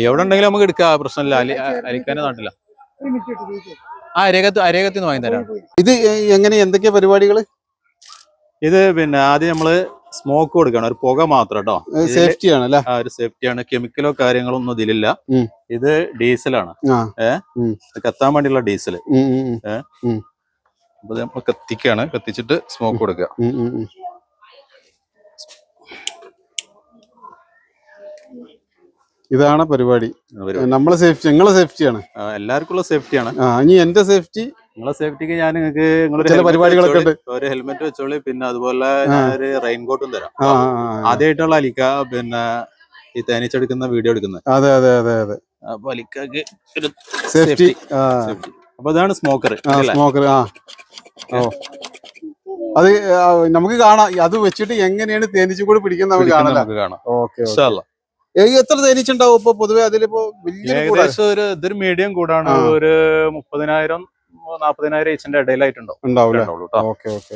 എവിടെ ഉണ്ടെങ്കിലും നമുക്ക് എടുക്കാം പ്രശ്നമില്ല. അലി നാട്ടില്ല നാട്ടില. ആ അരേഖത്ത് അരേകത്തിന് വാങ്ങി തരാം. ഇത് എങ്ങനെ എന്തൊക്കെയാ പരിപാടികൾ ഇത് പിന്നെ ആദ്യം നമ്മൾ സ്മോക്ക് കൊടുക്കണം. ഒരു പുക മാത്രം കേട്ടോ സേഫ്റ്റി ആണ് ആ ഒരു സേഫ്റ്റിയാണ് കെമിക്കലോ കാര്യങ്ങളോ ഒന്നും ഇതിലില്ല. ഇത് ഡീസലാണ് ഏഹ് കത്താൻ വേണ്ടിയുള്ള ഡീസൽ ഉം, അപ്പൊ നമ്മൾ കത്തിക്കാണ്. കത്തിച്ചിട്ട് സ്മോക്ക് കൊടുക്കുക ഇതാണ് പരിപാടി. നമ്മൾ നമ്മളെ സേഫ്റ്റി നിങ്ങളെ സേഫ്റ്റിയാണ് എല്ലാവർക്കുള്ള സേഫ്റ്റിയാണ് ആ ഇനി എന്റെ സേഫ്റ്റി നിങ്ങളെ സേഫ്റ്റിക്ക് ഞാൻ നിങ്ങൾക്ക് നിങ്ങളുടെ ചില പരിപാടികളൊക്കെ ഉണ്ട്. ഒരു ഹെൽമെറ്റ് വെച്ചോളി പിന്നെ അതുപോലെ ഒരു റെയിൻകോട്ടും തരാം. ആദ്യമായിട്ടുള്ള അലിക്ക പിന്നെ ഈ തേനീച്ചെടുക്കുന്ന വീഡിയോ എടുക്കുന്നത്. അതെ അതെ അതെ അതെ. അപ്പൊ അലിക്കക്ക് ഒരു സേഫ്റ്റി അപ്പൊ ഇതാണ് സ്മോക്കർ സ്മോക്കർ ആ. ഓ. അത് നമുക്ക് കാണാം. അത് വെച്ചിട്ട് എങ്ങനെയാണ് തേനീച്ച കൂടി പിടിക്കുന്നത് നമുക്ക് കാണാം. ഓക്കെ. എത്ര തേനീച്ചുണ്ടാവും ഇപ്പൊ പൊതുവെ? അതിലിപ്പോ ഏകദേശം ഒരു ഇതൊരു മീഡിയം കൂടാണ്. ഒരു മുപ്പതിനായിരം നാപ്പതിനായിരം ഇച്ചിന്റെ ഇടയിലായിട്ടുണ്ടോ ഉണ്ടാവും. Okay okay.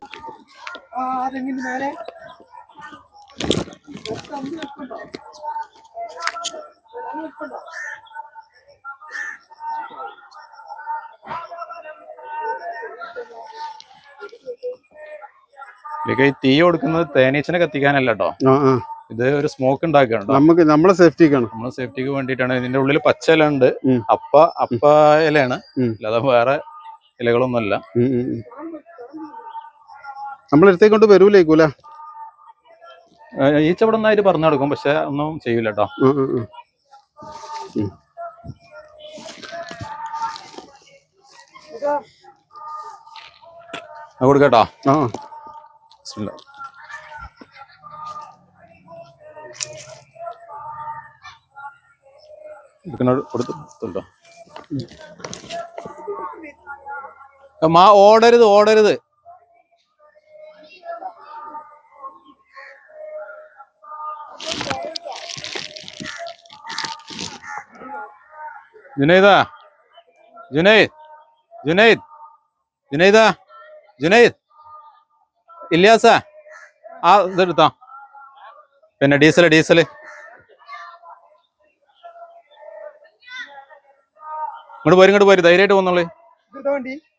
തീ കൊടുക്കുന്നത് തേനീച്ചനെ കത്തിക്കാനല്ല കേട്ടോ. ഇത് ഒരു സ്മോക്ക് ഉണ്ടാക്കുകയാണ്. നമുക്ക് നമ്മളെ സേഫ്റ്റിക്കാണ് നമ്മളെ സേഫ്റ്റിക്ക് വേണ്ടിയിട്ടാണ്. ഇതിന്റെ ഉള്ളിൽ പച്ച ഇല ഉണ്ട്. അപ്പ അപ്പ ഇലയാണ്. അല്ലാതെ വേറെ ഇലകളൊന്നുമല്ല. നമ്മളെടുത്തേക്ക് കൊണ്ട് വരൂലേക്കൂല? ഈച്ച ഇവിടെ നന്നായിട്ട് പറഞ്ഞു കൊടുക്കും പക്ഷെ ഒന്നും ചെയ്യൂല കേട്ടോ. കൊടുക്കട്ടോ ആ എടുക്കുന്ന കൊടുത്തുണ്ടോ മാ ഓടരുത് ഓടരുത്. ജുനൈദാ ജുനൈദ് ജുനൈദ് ജുനൈദാ ജുനൈദ്. ഇല്ലാസ ആ ഇതെടുത്താ പിന്നെ ഡീസൽ ഡീസൽ ഇങ്ങോട്ട് പോരും ഇങ്ങോട്ട് പോരും ധൈര്യമായിട്ട് പോന്നോളേ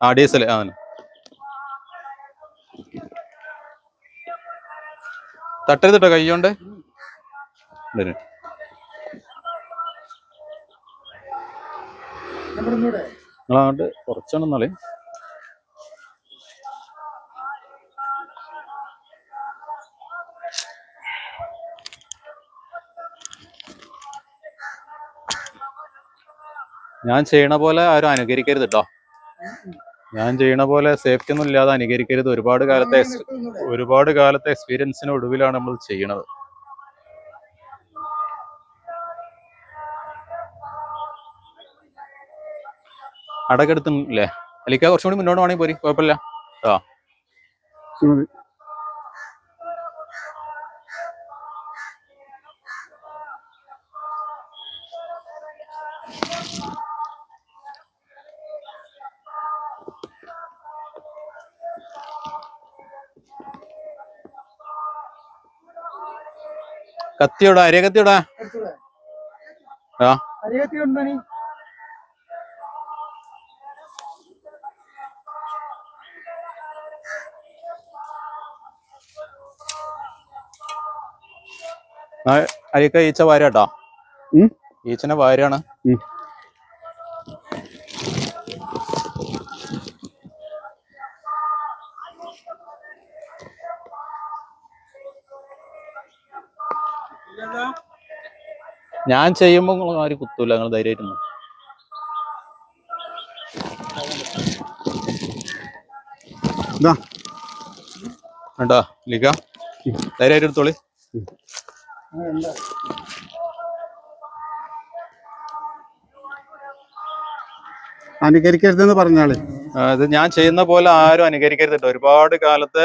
ആ ഡീസൽ ആ. തട്ടരുത് കേട്ടോ കൈ കൊണ്ട് വരൂ. നിങ്ങളങ്ങോട്ട് കുറച്ചാണെന്നാളേ ഞാൻ ചെയ്യണ പോലെ ആരും അനുകരിക്കരുത് കേട്ടോ ഞാൻ ചെയ്യണ പോലെ സേഫ്റ്റി ഒന്നും ഇല്ലാതെ അനുകരിക്കരുത്. ഒരുപാട് കാലത്തെ ഒരുപാട് കാലത്തെ എക്സ്പീരിയൻസിന് ഒടുവിലാണ് നമ്മൾ ചെയ്യണത്. അടക്കെടുത്തില്ലേ അലിക്ക കുറച്ചുകൂടി മുന്നോട്ട് വേണമെങ്കിൽ പോരി. കുഴപ്പമില്ല. ആ കത്തിയോടാ അരിയ കത്തിയോടാ ആ അരിക്ക ഈച്ച വാരാട്ടോ ഉം? ഈച്ചനെ വാരാണ്. ഞാൻ ചെയ്യുമ്പോൾ നിങ്ങൾ ആരും കുത്തൂല? നിങ്ങൾ ധൈര്യമായിട്ട്. ലിക വേണ്ടാ ലിക്ക ധൈര്യമായിട്ട് എടുത്തോളി. അനുകരിക്കരുതെന്ന് പറഞ്ഞാളെ അത് ഇത് ഞാൻ ചെയ്യുന്ന പോലെ ആരും അനുകരിക്കരുത് ഒരുപാട് കാലത്തെ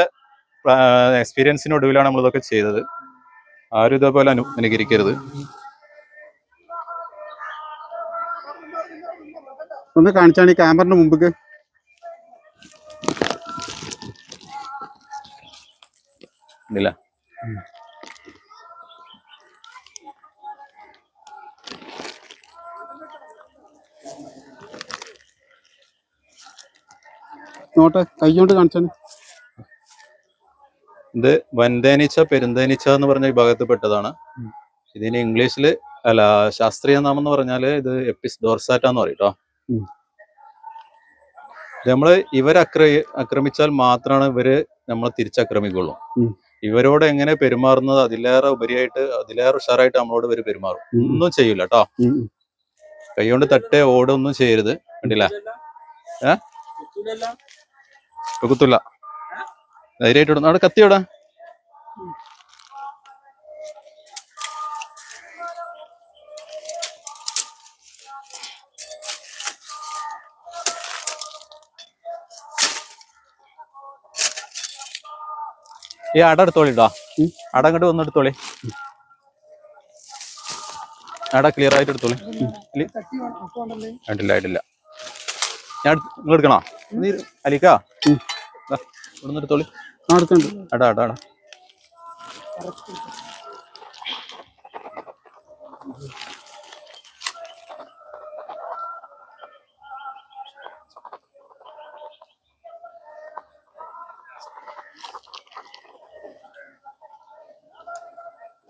എക്സ്പീരിയൻസിന് ഒടുവിലാണ് നമ്മൾ ഇതൊക്കെ ചെയ്തത്. ആരും ഇതേപോലെ അനു അനുകരിക്കരുത്. ഒന്ന് കാണിച്ചാണ് ഈ ക്യാമറിന് മുമ്പേക്ക്. നോട്ടെ കൈകൊണ്ട് കാണിച്ചാണ്. ഇത് വൻതേനീച്ച പെരുന്തേനീച്ച എന്ന് പറഞ്ഞ വിഭാഗത്തിൽപ്പെട്ടതാണ്. ഇതിന് ഇംഗ്ലീഷിൽ അല്ല ശാസ്ത്രീയ നാമം എന്ന് പറഞ്ഞാൽ ഇത് എപ്പിസ് ഡോർസാറ്റ എന്ന് പറയും കേട്ടോ നമ്മൾ ഇവരെ അക്ര ആക്രമിച്ചാൽ മാത്രമാണ് ഇവർ നമ്മളെ തിരിച്ചാക്രമിക്കുള്ളൂ. ഇവരോട് എങ്ങനെ പെരുമാറുന്നത് അതിലേറെ ഉപരിയായിട്ട് അതിലേറെ ഉഷാറായിട്ട് നമ്മളോട് ഇവർ പെരുമാറും. ഒന്നും ചെയ്യൂല കേട്ടോ. കൈകൊണ്ട് തട്ടേ ഓടൊന്നും ചെയ്യരുത്. കണ്ടില്ല? ഏ? കുത്തുല്ല കുത്തൂല. ധൈര്യമായിട്ട് ഇടുന്നു അവിടെ കത്തിയോടാ ഈ അട എടുത്തോളിട്ടോ ഇടാ അട അങ്ങോട്ട് വന്ന് എടുത്തോളി. അട ക്ലിയർ ആയിട്ട് എടുത്തോളി. ആയിട്ടില്ല ആയിട്ടില്ല ഞാൻ നിങ്ങൾ എടുക്കണോ? നീ അലിക്കാ? ഇവിടുന്ന് എടുത്തോളി. അട അട അട.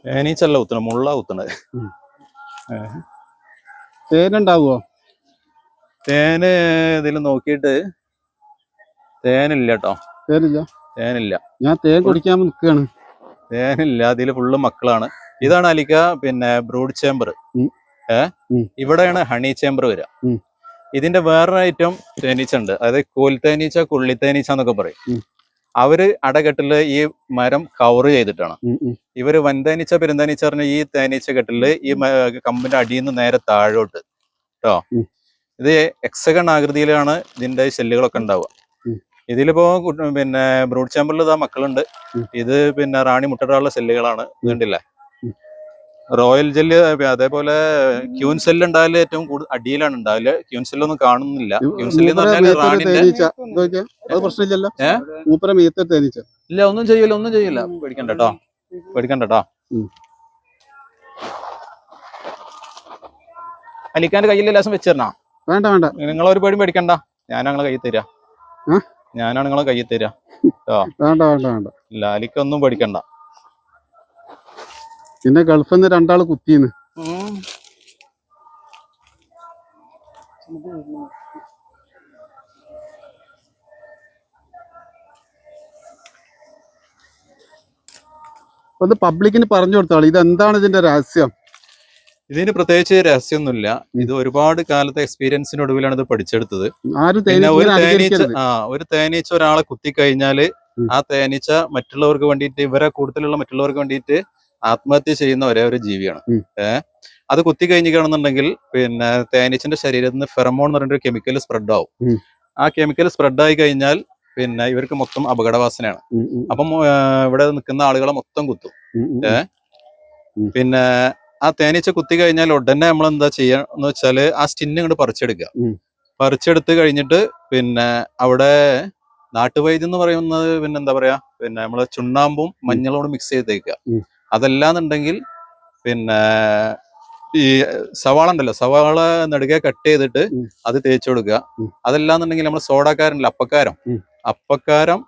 തേനീച്ചല്ല കുത്തണ മുള്ള കുത്തണത്. തേനുണ്ടാവുമോ തേന് ഇതിൽ നോക്കിയിട്ട് തേനില്ല കേട്ടോ തേനില്ല? തേനില്ല. ഞാൻ തേൻ കുടിക്കാൻ നിൽക്കുകയാണ് തേനില്ല അതിൽ ഫുള്ള് മക്കളാണ്. ഇതാണ് അലിക്ക പിന്നെ ബ്രൂഡ് ചേമ്പർ. ഏ? ഇവിടെയാണ് ഹണി ചേമ്പർ വരിക ഇതിന്റെ വേറൊരു ഐറ്റം തേനീച്ച ഉണ്ട് അതായത് കോൽ തേനീച്ച കുള്ളി തേനീച്ച എന്നൊക്കെ പറയും. അവർ അടകെട്ടിൽ ഈ മരം കവർ ചെയ്തിട്ടാണ്. ഇവർ വൻതേനീച്ച പെരുന്തേനീച്ച പറഞ്ഞ ഈ തേനീച്ച കെട്ടിൽ ഈ കമ്പിന്റെ അടിയിൽ നിന്ന് നേരെ താഴോട്ട്. കേട്ടോ ഇത് എക്സഗൺ ആകൃതിയിലാണ് ഇതിന്റെ ശല്യങ്ങളൊക്കെ ഉണ്ടാവുക. ഇതിലിപ്പോ പിന്നെ ബ്രൂഡ് ചേമ്പറിൽ ഇതാ മക്കളുണ്ട്. ഇത് പിന്നെ റാണി മുട്ടടാനുള്ള സെല്ലുകളാണ് കണ്ടില്ലേ. റോയൽ ജെല്ല് അതേപോലെ ക്യൂൻ സെല്ല് ഉണ്ടായാലും ഏറ്റവും കൂടുതൽ അടിയിലാണ് ഉണ്ടാവില്ല ക്യൂൻ സെല്ലൊന്നും കാണുന്നില്ല. ക്യൂൻ സെല്ല് എന്ന് പറഞ്ഞാൽ റാണിന്റെ ഇല്ല ഒന്നും ചെയ്യില്ല ഒന്നും ചെയ്യില്ല പേടിക്കണ്ട കേട്ടോ പേടിക്കണ്ട കേട്ടോ. അലിക്കാന്റെ കയ്യിൽ ലേശം വെച്ചിരണോ വേണ്ട വേണ്ട. നിങ്ങൾ ഒരു പേടി പേടിക്കണ്ട. ഞാൻ കയ്യിൽ തരാ? ഞാനാണ് നിങ്ങളെ കയ്യിൽ തരാ. വേണ്ട വേണ്ട വേണ്ട. ഇല്ല അലിക്കൊന്നും പേടിക്കണ്ട. പിന്നെ ഗൾഫിൽ നിന്ന് രണ്ടാൾ കുത്തിന്ന് ഒന്ന് പബ്ലിക്കിന് പറഞ്ഞു കൊടുത്താളി. ഇത് എന്താണ് ഇതിന്റെ രഹസ്യം? ഇതിന് പ്രത്യേകിച്ച് രഹസ്യമൊന്നുമില്ല. ഇത് ഒരുപാട് കാലത്തെ എക്സ്പീരിയൻസിനൊടുവിലാണ് ഇത് പഠിച്ചെടുത്തത്. ഒരു തേനീച്ച ആ ഒരു തേനീച്ച ഒരാളെ കുത്തിക്കഴിഞ്ഞാൽ. ആ തേനീച്ച മറ്റുള്ളവർക്ക് വേണ്ടിയിട്ട് ഇവരെ കൂടുതലുള്ള മറ്റുള്ളവർക്ക് വേണ്ടിയിട്ട് ആത്മഹത്യ ചെയ്യുന്ന ഒരേ ഒരു ജീവിയാണ്. അത് കുത്തി കഴിഞ്ഞിരിക്കണമെന്നുണ്ടെങ്കിൽ പിന്നെ തേനീച്ചന്റെ ശരീരത്തിൽ നിന്ന് ഫെറമോൺ എന്ന് പറഞ്ഞൊരു കെമിക്കൽ സ്പ്രെഡ് ആവും. ആ കെമിക്കൽ സ്പ്രെഡ് ആയി കഴിഞ്ഞാൽ പിന്നെ ഇവർക്ക് മൊത്തം അപകടവാസനയാണ്. അപ്പം ഇവിടെ നിൽക്കുന്ന ആളുകളെ മൊത്തം കുത്തും. ഉം, ഉം, ഏ? പിന്നെ ആ തേനീച്ച കുത്തി കഴിഞ്ഞാൽ ഉടനെ നമ്മൾ എന്താ ചെയ്യാന്ന് വെച്ചാൽ ആ സ്റ്റിന്ന് ഇങ്ങോട്ട് പറിച്ചെടുക്കുക. പറിച്ചെടുത്ത് കഴിഞ്ഞിട്ട് പിന്നെ അവിടെ നാട്ടുവൈദ്യം എന്ന് പറയുന്നത് പിന്നെ എന്താ പറയാ? പിന്നെ നമ്മൾ ചുണ്ണാമ്പും മഞ്ഞളോടും മിക്സ് ചെയ്ത് തേക്കുക. അതല്ലാന്നുണ്ടെങ്കിൽ പിന്നെ ഈ സവാള ഉണ്ടല്ലോ സവാള നെടുകെ കട്ട് ചെയ്തിട്ട് അത് തേച്ച് കൊടുക്കുക. അതല്ലാന്നുണ്ടെങ്കിൽ നമ്മൾ സോഡക്കാരനല്ല അപ്പക്കാരം? അപ്പക്കാരം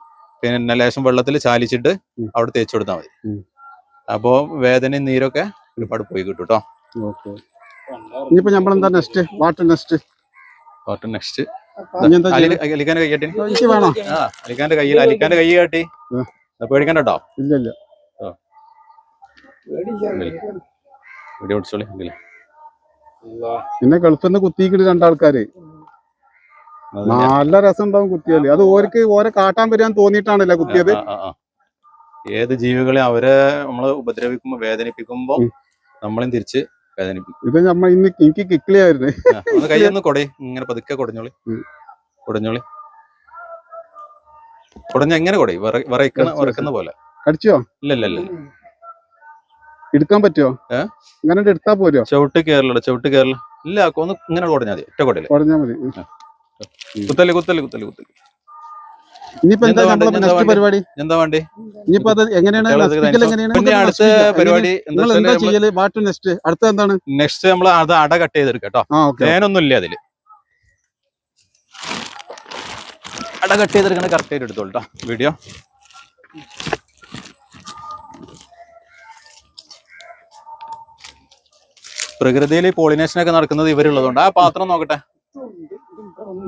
പിന്നെ ലേശം വെള്ളത്തിൽ ചാലിച്ചിട്ട്. അവിടെ തേച്ച് കൊടുത്താൽ മതി. അപ്പോൾ അപ്പോ വേദനയും നീരൊക്കെ ഒരുപാട് പോയി കിട്ടും കേട്ടോ ഇനിയിപ്പോ നമ്മൾ എന്താ next water next water next അലിഖാന്റെ കൈ കാട്ടി. അലിഖാന്റെ കയ്യിൽ അലിക്കാന്റെ കൈ കാട്ടി. കേട്ടോ ഇല്ല ഇല്ല. പിന്നെ ഗൾഫിൽ നിന്ന് കുത്തിക്കിട്ട് രണ്ടാൾക്കാര് നല്ല രസം ഉണ്ടാവും കുത്തിയാൽ. അത് ഓർക്ക് ഓരെ കാട്ടാൻ വരാൻ തോന്നിയിട്ടാണല്ലേ കുത്തിയത്. ഏത് ജീവികളെ അവരെ നമ്മൾ ഉപദ്രവിക്കുമ്പോ വേദനിപ്പിക്കുമ്പോ. നമ്മളെയും തിരിച്ച് വേദനിപ്പിക്കും. ഇത് നമ്മ ഇന്ന് എനിക്ക് കിക്കിളിയായിരുന്നു. ആ, ഒന്ന് കൈയൊന്ന് കൊടേ. ഇങ്ങനെ പതുക്കെ കൊടഞ്ഞോളി. കൊടഞ്ഞോളി. കൊടഞ്ഞ എങ്ങനെ കൊടയും? വിറക്കുന്ന പോലെ. കടിച്ചോ? ഇല്ല ഇല്ല ഇല്ല. എടുക്കാൻ പറ്റുമോ ഇങ്ങനെ എടുത്താ പോരോ? ചവിട്ട് കേരള ചവിട്ട് കേരള ഇല്ല ഒന്ന് ഇങ്ങനെ കുടഞ്ഞാൽ മതി. ഒറ്റ കൊടയിൽ കുറഞ്ഞാ മതി. കുത്തൽ കുത്തൽ കുത്തൽ കുത്തൽ. ഇനിയിപ്പോ എന്താ നമ്മളെ നെക്സ്റ്റ് പരിപാടി? എന്താ വേണ്ടേ ഇനിയിപ്പോ അത് എങ്ങനെയാണ്? അടുത്ത പരിപാടി എന്താ നിങ്ങൾ എന്താ വെച്ചാൽ ചെയ്യൽ? വാട്ടർ നെക്സ്റ്റ് അടുത്ത എന്താണ്? നെക്സ്റ്റ് നമ്മൾ അത് അട കട്ട് ചെയ്തെടുക്കാം കേട്ടോ. ആ ഓക്കെ തേനൊന്നും ഇല്ല അതിൽ. അട കട്ട് ചെയ്തെടുക്കണ കറക്റ്റ് ആയിട്ട് എടുത്തോളൂ വീഡിയോ. പ്രകൃതിയിൽ പോളിനേഷൻ ഒക്കെ നടക്കുന്നത് ഇവരുള്ളതുകൊണ്ട്. ആ പാത്രം നോക്കട്ടെ.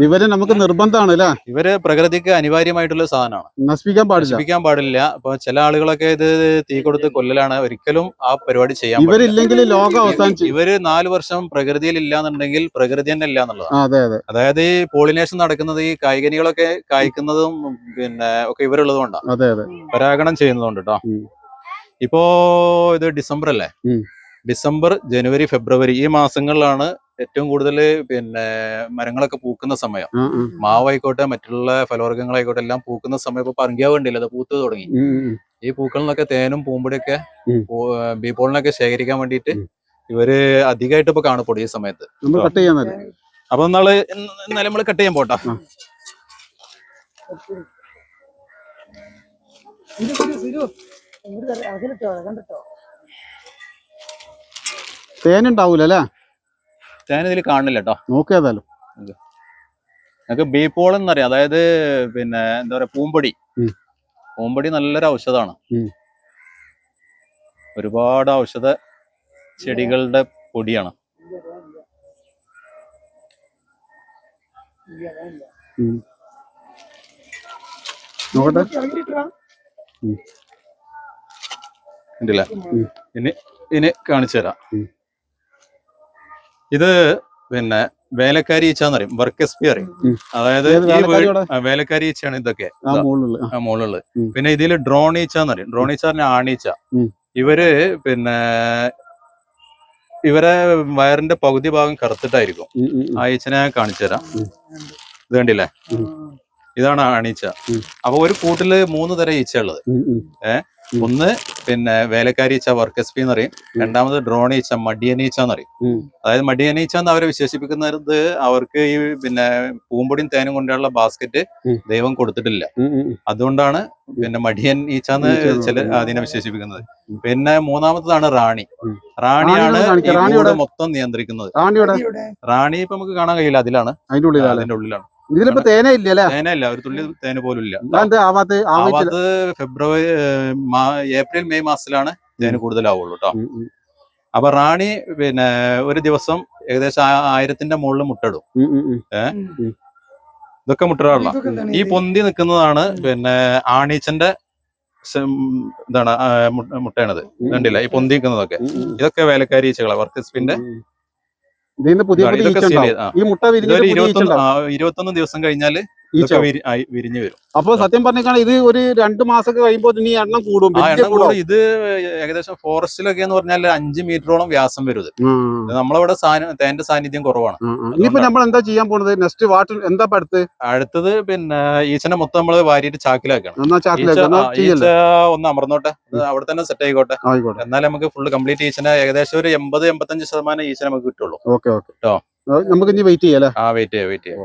ഇവർ നമുക്ക് നിർബന്ധമാണ് അല്ലേ? ഇവർ പ്രകൃതിക്ക് അനിവാര്യമായിട്ടുള്ള സാധനമാണ്. നശിപ്പിക്കാൻ പാടില്ല. നശിപ്പിക്കാൻ പാടില്ല. അപ്പൊ ചില ആളുകളൊക്കെ ഇത് തീ കൊടുത്ത് കൊല്ലലാണ്. ഒരിക്കലും ആ പരിപാടി ചെയ്യാൻ. ഇവരില്ലെങ്കിൽ ലോകം അവസാനിച്ചു. ഇവർ നാല് വർഷം പ്രകൃതിയിൽ ഇല്ലാന്നുണ്ടെങ്കിൽ പ്രകൃതി തന്നെ ഇല്ല എന്നുള്ളതാണ്. അതെ അതെ. അതായത് ഈ പോളിനേഷൻ നടക്കുന്നത് ഈ കായികനികളൊക്കെ കായ്ക്കുന്നതും പിന്നെ ഒക്കെ ഇവരുള്ളത് കൊണ്ടാണ് പരാഗണം ചെയ്യുന്നതുകൊണ്ട് കേട്ടോ ഇപ്പോ ഇത് ഡിസംബർ അല്ലേ. ഡിസംബർ ജനുവരി ഫെബ്രുവരി ഈ മാസങ്ങളിലാണ് ഏറ്റവും കൂടുതൽ പിന്നെ മരങ്ങളൊക്കെ പൂക്കുന്ന സമയം. മാവായിക്കോട്ടെ മറ്റുള്ള ഫലവർഗങ്ങളായിക്കോട്ടെ എല്ലാം പൂക്കുന്ന സമയം ഇപ്പൊ പറങ്കിയാവ് കണ്ടില്ല അത് പൂത്ത് തുടങ്ങി. ഈ പൂക്കളിൽ നിന്നൊക്കെ തേനും പൂമ്പടിയൊക്കെ ബീപോളിനൊക്കെ ശേഖരിക്കാൻ വേണ്ടിയിട്ട് ഇവർ അധികമായിട്ട് ഇപ്പൊ കാണപ്പെടും ഈ സമയത്ത്. നമ്മൾ കട്ട് ചെയ്യാൻ തന്നെ അപ്പൊ നാൾ എന്നാലും നമ്മൾ കട്ട് ചെയ്യാൻ പോട്ടാ. തേനുണ്ടാവൂല അല്ലേ? തേൻ ഇതിൽ കാണുന്നില്ല കേട്ടോ നോക്കിയതാലും നമുക്ക് ബീ പോൾ എന്നറിയാം അതായത് പിന്നെ എന്താ പറയാ പൂമ്പൊടി. പൂമ്പൊടി നല്ലൊരു ഔഷധമാണ്. ഒരുപാട് ഔഷധ ചെടികളുടെ പൊടിയാണ്. ഇനി ഇനി കാണിച്ചു തരാം. ഇത് പിന്നെ വേലക്കാരി ഈച്ചാന്ന് പറയും വർക്ക് എസ് പി അറിയും. അതായത് ഈ വേലക്കാരി ഈച്ചയാണ് ഇതൊക്കെ. മുകളിലുള്ളത്. പിന്നെ ഇതിൽ ഡ്രോൺ ഈച്ച എന്ന് പറയും ഡ്രോൺ ഈച്ച പറഞ്ഞാൽ ആണീച്ച ഇവർ പിന്നെ ഇവരെ വയറിന്റെ പകുതി ഭാഗം കറുത്തിട്ടായിരിക്കും. ആ ഈച്ചനെ ഞാൻ കാണിച്ചു തരാം ഇത് കണ്ടില്ലേ. ഇതാണ് അണീച്ച. അപ്പൊ ഒരു കൂട്ടിൽ മൂന്ന് തരം ഈച്ച ഉള്ളത്. ഉം. ഒന്ന് പിന്നെ വേലക്കാരി ഈച്ച വർക്ക് എസ് പി എന്ന് പറയും. രണ്ടാമത് ഡ്രോൺ ഈച്ച മടിയനീച്ച എന്ന് പറയും അതായത് മടിയനീച്ച എന്ന് അവരെ വിശേഷിപ്പിക്കുന്നത് അവർക്ക് ഈ പിന്നെ പൂമ്പൊടിയും തേനും കൊണ്ടുള്ള ബാസ്ക്കറ്റ് ദൈവം കൊടുത്തിട്ടില്ല. അതുകൊണ്ടാണ് പിന്നെ മടിയൻ ഈച്ച എന്ന് ചില. അതിനെ വിശേഷിപ്പിക്കുന്നത്. പിന്നെ മൂന്നാമത്തതാണ് റാണി. റാണിയാണ് റാണിയെ ഈ കൂട് മൊത്തം നിയന്ത്രിക്കുന്നത്. റാണിയുടെ. റാണി ഇപ്പൊ നമുക്ക് കാണാൻ കഴിയില്ല അതിലാണ്. അതിന്റെ ഉള്ളിലാണ്. ഇതിലിപ്പോ തേന ഇല്ല അല്ലേ? തേനല്ല ഒരു തുള്ളി തേന പോലും ഇല്ല ആവാത്ത അത് ഫെബ്രുവരി മാ- ഏപ്രിൽ മെയ് മാസത്തിലാണ് തേന് കൂടുതലാവുള്ളൂ കേട്ടോ. അപ്പൊ റാണി പിന്നെ ഒരു ദിവസം ഏകദേശം ആയിരത്തിന്റെ മുകളിൽ മുട്ടടും ഏ. ഇതൊക്കെ മുട്ടയിടാറുള്ള ഈ പൊന്തി നിൽക്കുന്നതാണ് പിന്നെ ആണീച്ചന്റെ എന്താണ് ഇതാണ് മുട്ടയാണത്. കണ്ടില്ല? ഈ പൊന്തി നിൽക്കുന്നതൊക്കെ. ഇതൊക്കെ വേലക്കാരി ഈച്ചകളാണ് വർക്ക് ഇതിന്ന് പുതിയ. പുതിയ. ഈ മുട്ട വിരിഞ്ഞ ഇരുപത്തൊന്ന് ദിവസം കഴിഞ്ഞാൽ വിരിഞ്ഞു വരും. അപ്പൊ സത്യം പറഞ്ഞാൽ ഇത് ഒരു രണ്ട് മാസം കഴിയുമ്പോൾ ഇനി എണ്ണം കൂടും. ഇത് ഏകദേശം ഫോറസ്റ്റിലൊക്കെ എന്ന് പറഞ്ഞാൽ അഞ്ച് മീറ്ററോളം വ്യാസം വരും നമ്മളവിടെ തേന്റെ സാന്നിധ്യം കുറവാണ്. ഇനിയിപ്പോ നമ്മൾ എന്താ ചെയ്യാൻ പോണത്? നെക്സ്റ്റ് വാട്ടർ എന്താ അടുത്ത്? അടുത്തത് പിന്നെ ഈച്ചനെ മൊത്തം നമ്മൾ വാരിയിട്ട് ചാക്കിലാക്കണം. ഈച്ച ഒന്ന് അമർന്നോട്ടെ. അവിടെ തന്നെ സെറ്റ് ആയിക്കോട്ടെ. ആയിക്കോട്ടെ. എന്നാലും നമുക്ക് ഫുള്ള് കംപ്ലീറ്റ് ഈച്ചനെ ഏകദേശം ഒരു എൺപത് എൺപത്തഞ്ച് ശതമാനം ഈച്ച നമുക്ക് കിട്ടുള്ളൂ. Okay okay. നമുക്ക് ഇനി വെയിറ്റ് ചെയ്യാം ആ വെയിറ്റ് ചെയ്യാം വെയിറ്റ് ചെയ്യാം.